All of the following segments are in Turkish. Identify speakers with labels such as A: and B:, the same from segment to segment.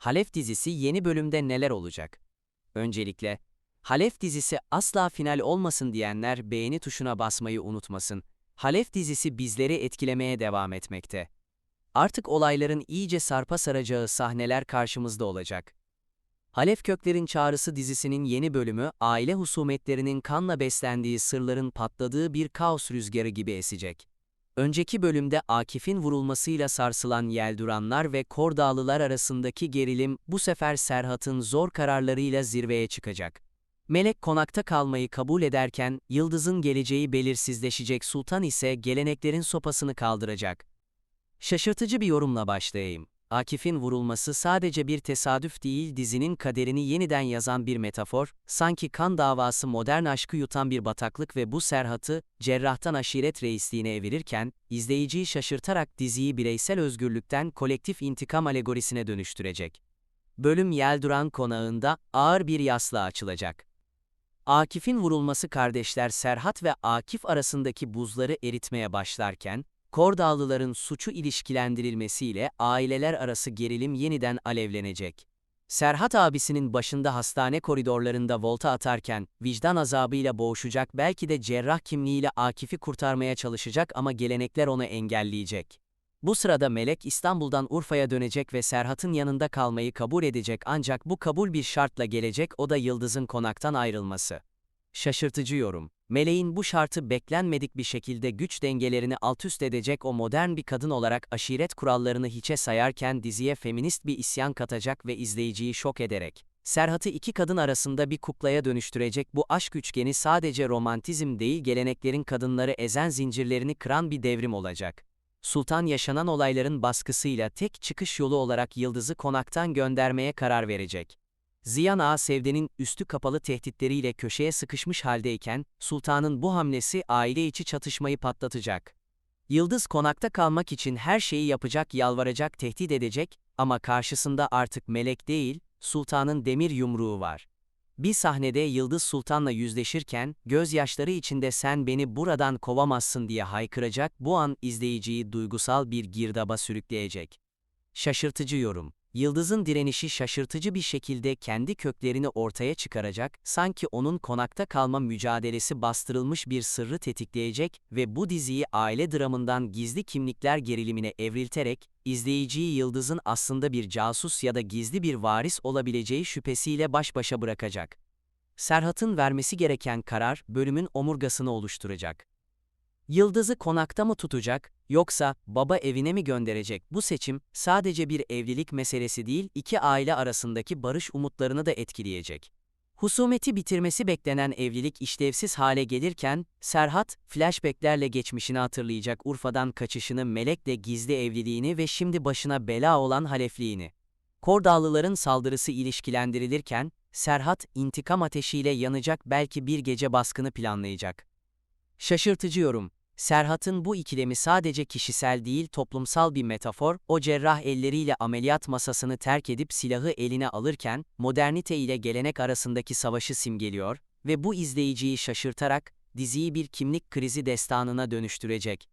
A: Halef dizisi yeni bölümde neler olacak? Öncelikle, Halef dizisi asla final olmasın diyenler beğeni tuşuna basmayı unutmasın. Halef dizisi bizleri etkilemeye devam etmekte. Artık olayların iyice sarpa saracağı sahneler karşımızda olacak. Halef Kökler'in Çağrısı dizisinin yeni bölümü, aile husumetlerinin kanla beslendiği sırların patladığı bir kaos rüzgarı gibi esecek. Önceki bölümde Akif'in vurulmasıyla sarsılan Yelduranlar ve Kordağlılar arasındaki gerilim bu sefer Serhat'ın zor kararlarıyla zirveye çıkacak. Melek konakta kalmayı kabul ederken Yıldız'ın geleceği belirsizleşecek Sultan ise geleneklerin sopasını kaldıracak. Şaşırtıcı bir yorumla başlayayım. Akif'in vurulması sadece bir tesadüf değil dizinin kaderini yeniden yazan bir metafor, sanki kan davası modern aşkı yutan bir bataklık ve bu Serhat'ı, cerrahtan aşiret reisliğine evirirken, izleyiciyi şaşırtarak diziyi bireysel özgürlükten kolektif intikam alegorisine dönüştürecek. Bölüm Yelduran konağında ağır bir yasla açılacak. Akif'in vurulması kardeşler Serhat ve Akif arasındaki buzları eritmeye başlarken, Kordağlıların suçu ilişkilendirilmesiyle aileler arası gerilim yeniden alevlenecek. Serhat abisinin başında hastane koridorlarında volta atarken, vicdan azabıyla boğuşacak belki de cerrah kimliğiyle Akif'i kurtarmaya çalışacak ama gelenekler onu engelleyecek. Bu sırada Melek İstanbul'dan Urfa'ya dönecek ve Serhat'ın yanında kalmayı kabul edecek ancak bu kabul bir şartla gelecek o da Yıldız'ın konaktan ayrılması. Şaşırtıcı yorum. Meleğin bu şartı beklenmedik bir şekilde güç dengelerini altüst edecek o modern bir kadın olarak aşiret kurallarını hiçe sayarken diziye feminist bir isyan katacak ve izleyiciyi şok ederek, Serhat'ı iki kadın arasında bir kuklaya dönüştürecek bu aşk üçgeni sadece romantizm değil geleneklerin kadınları ezen zincirlerini kıran bir devrim olacak. Sultan yaşanan olayların baskısıyla tek çıkış yolu olarak Yıldız'ı konaktan göndermeye karar verecek. Ziyan Ağa Sevde'nin üstü kapalı tehditleriyle köşeye sıkışmış haldeyken, sultanın bu hamlesi aile içi çatışmayı patlatacak. Yıldız konakta kalmak için her şeyi yapacak, yalvaracak, tehdit edecek ama karşısında artık melek değil, sultanın demir yumruğu var. Bir sahnede Yıldız Sultan'la yüzleşirken, gözyaşları içinde sen beni buradan kovamazsın diye haykıracak, bu an izleyiciyi duygusal bir girdaba sürükleyecek. Şaşırtıcı yorum. Yıldız'ın direnişi şaşırtıcı bir şekilde kendi köklerini ortaya çıkaracak, sanki onun konakta kalma mücadelesi bastırılmış bir sırrı tetikleyecek ve bu diziyi aile dramından gizli kimlikler gerilimine evrilterek, izleyiciyi Yıldız'ın aslında bir casus ya da gizli bir varis olabileceği şüphesiyle baş başa bırakacak. Serhat'ın vermesi gereken karar, bölümün omurgasını oluşturacak. Yıldız'ı konakta mı tutacak, yoksa baba evine mi gönderecek? Bu seçim sadece bir evlilik meselesi değil, iki aile arasındaki barış umutlarını da etkileyecek. Husumeti bitirmesi beklenen evlilik işlevsiz hale gelirken, Serhat, flashbacklerle geçmişini hatırlayacak Urfa'dan kaçışını Melek'le gizli evliliğini ve şimdi başına bela olan halefliğini. Kordağlıların saldırısı ilişkilendirilirken, Serhat intikam ateşiyle yanacak belki bir gece baskını planlayacak. Şaşırtıcı yorum. Serhat'ın bu ikilemi sadece kişisel değil toplumsal bir metafor, o cerrah elleriyle ameliyat masasını terk edip silahı eline alırken, modernite ile gelenek arasındaki savaşı simgeliyor ve bu izleyiciyi şaşırtarak, diziyi bir kimlik krizi destanına dönüştürecek.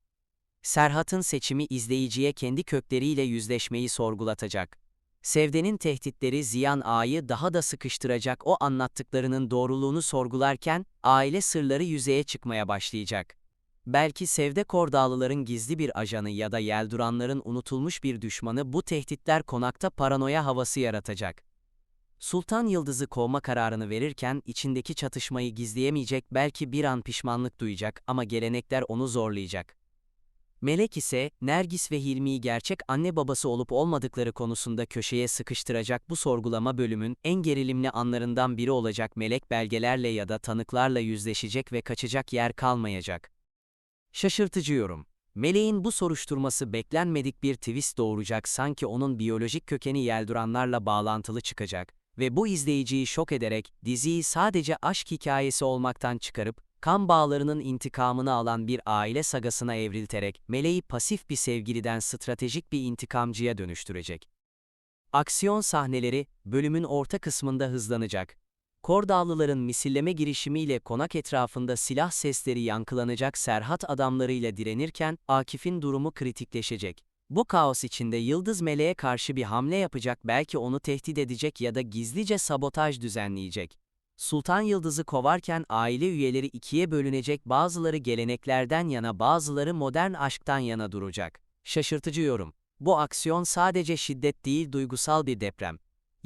A: Serhat'ın seçimi izleyiciye kendi kökleriyle yüzleşmeyi sorgulatacak. Sevde'nin tehditleri Ziyan Ağa'yı daha da sıkıştıracak o anlattıklarının doğruluğunu sorgularken, aile sırları yüzeye çıkmaya başlayacak. Belki Sevde Kordağlıların gizli bir ajanı ya da Yelduranların unutulmuş bir düşmanı bu tehditler konakta paranoya havası yaratacak. Sultan Yıldız'ı kovma kararını verirken içindeki çatışmayı gizleyemeyecek belki bir an pişmanlık duyacak ama gelenekler onu zorlayacak. Melek ise, Nergis ve Hilmi'yi gerçek anne babası olup olmadıkları konusunda köşeye sıkıştıracak bu sorgulama bölümün en gerilimli anlarından biri olacak Melek belgelerle ya da tanıklarla yüzleşecek ve kaçacak yer kalmayacak. Şaşırtıcı yorum. Meleğin bu soruşturması beklenmedik bir twist doğuracak sanki onun biyolojik kökeni Yelduranlarla bağlantılı çıkacak ve bu izleyiciyi şok ederek diziyi sadece aşk hikayesi olmaktan çıkarıp kan bağlarının intikamını alan bir aile sagasına evrilterek Meleği pasif bir sevgiliden stratejik bir intikamcıya dönüştürecek. Aksiyon sahneleri bölümün orta kısmında hızlanacak Kordağlıların misilleme girişimiyle konak etrafında silah sesleri yankılanacak Serhat adamlarıyla direnirken Akif'in durumu kritikleşecek. Bu kaos içinde Yıldız Meleğe karşı bir hamle yapacak belki onu tehdit edecek ya da gizlice sabotaj düzenleyecek. Sultan Yıldız'ı kovarken aile üyeleri ikiye bölünecek bazıları geleneklerden yana bazıları modern aşktan yana duracak. Şaşırtıcı yorum. Bu aksiyon sadece şiddet değil duygusal bir deprem.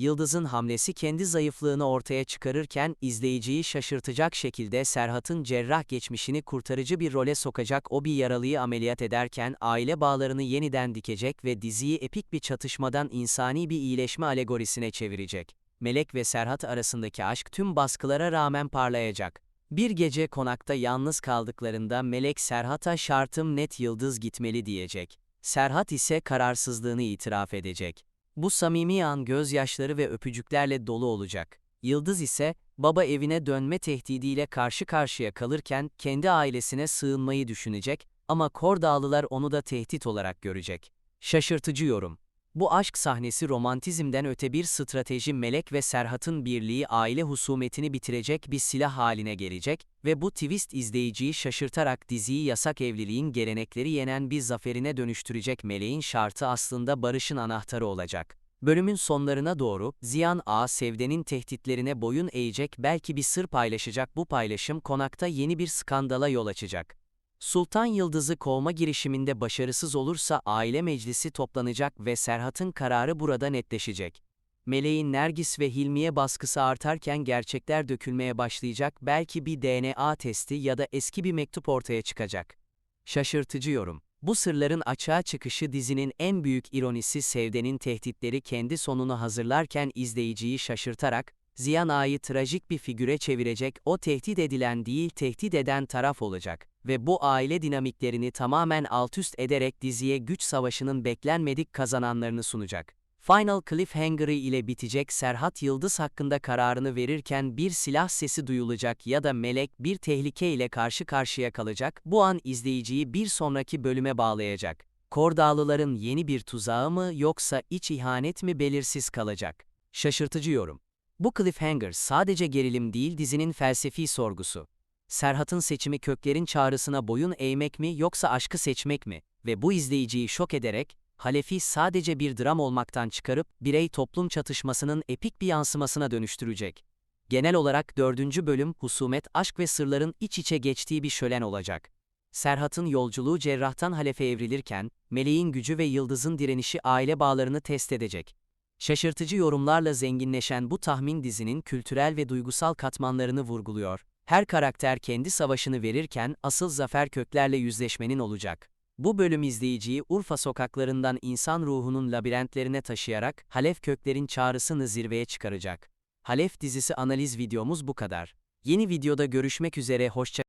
A: Yıldız'ın hamlesi kendi zayıflığını ortaya çıkarırken izleyiciyi şaşırtacak şekilde Serhat'ın cerrah geçmişini kurtarıcı bir role sokacak o bir yaralıyı ameliyat ederken aile bağlarını yeniden dikecek ve diziyi epik bir çatışmadan insani bir iyileşme alegorisine çevirecek. Melek ve Serhat arasındaki aşk tüm baskılara rağmen parlayacak. Bir gece konakta yalnız kaldıklarında Melek Serhat'a şartım net Yıldız gitmeli diyecek. Serhat ise kararsızlığını itiraf edecek. Bu samimi an gözyaşları ve öpücüklerle dolu olacak. Yıldız ise, baba evine dönme tehdidiyle karşı karşıya kalırken kendi ailesine sığınmayı düşünecek ama Kordağlılar onu da tehdit olarak görecek. Şaşırtıcı yorum. Bu aşk sahnesi romantizmden öte bir strateji Melek ve Serhat'ın birliği aile husumetini bitirecek bir silah haline gelecek ve bu twist izleyiciyi şaşırtarak diziyi yasak evliliğin gelenekleri yenen bir zaferine dönüştürecek Meleğin şartı aslında barışın anahtarı olacak. Bölümün sonlarına doğru, Ziyan A. Sevde'nin tehditlerine boyun eğecek belki bir sır paylaşacak bu paylaşım konakta yeni bir skandala yol açacak. Sultan Yıldız'ı kovma girişiminde başarısız olursa aile meclisi toplanacak ve Serhat'ın kararı burada netleşecek. Meleğin Nergis ve Hilmiye baskısı artarken gerçekler dökülmeye başlayacak belki bir DNA testi ya da eski bir mektup ortaya çıkacak. Şaşırtıcı yorum. Bu sırların açığa çıkışı dizinin en büyük ironisi Sevde'nin tehditleri kendi sonunu hazırlarken izleyiciyi şaşırtarak, Ziyan Ağa'yı trajik bir figüre çevirecek o tehdit edilen değil tehdit eden taraf olacak ve bu aile dinamiklerini tamamen altüst ederek diziye güç savaşının beklenmedik kazananlarını sunacak. Final Cliffhanger'ı ile bitecek Serhat Yıldız hakkında kararını verirken bir silah sesi duyulacak ya da Melek bir tehlike ile karşı karşıya kalacak, bu an izleyiciyi bir sonraki bölüme bağlayacak. Kordağlıların yeni bir tuzağı mı yoksa iç ihanet mi belirsiz kalacak. Şaşırtıcı yorum. Bu cliffhanger sadece gerilim değil dizinin felsefi sorgusu. Serhat'ın seçimi köklerin çağrısına boyun eğmek mi yoksa aşkı seçmek mi? Ve bu izleyiciyi şok ederek, Halefi sadece bir dram olmaktan çıkarıp birey-toplum çatışmasının epik bir yansımasına dönüştürecek. Genel olarak dördüncü bölüm husumet, aşk ve sırların iç içe geçtiği bir şölen olacak. Serhat'ın yolculuğu cerrahtan halefe evrilirken, Meleğin gücü ve Yıldız'ın direnişi aile bağlarını test edecek. Şaşırtıcı yorumlarla zenginleşen bu tahmin dizinin kültürel ve duygusal katmanlarını vurguluyor. Her karakter kendi savaşını verirken asıl zafer köklerle yüzleşmenin olacak. Bu bölüm izleyiciyi Urfa sokaklarından insan ruhunun labirentlerine taşıyarak Halef köklerin çağrısını zirveye çıkaracak. Halef dizisi analiz videomuz bu kadar. Yeni videoda görüşmek üzere hoşça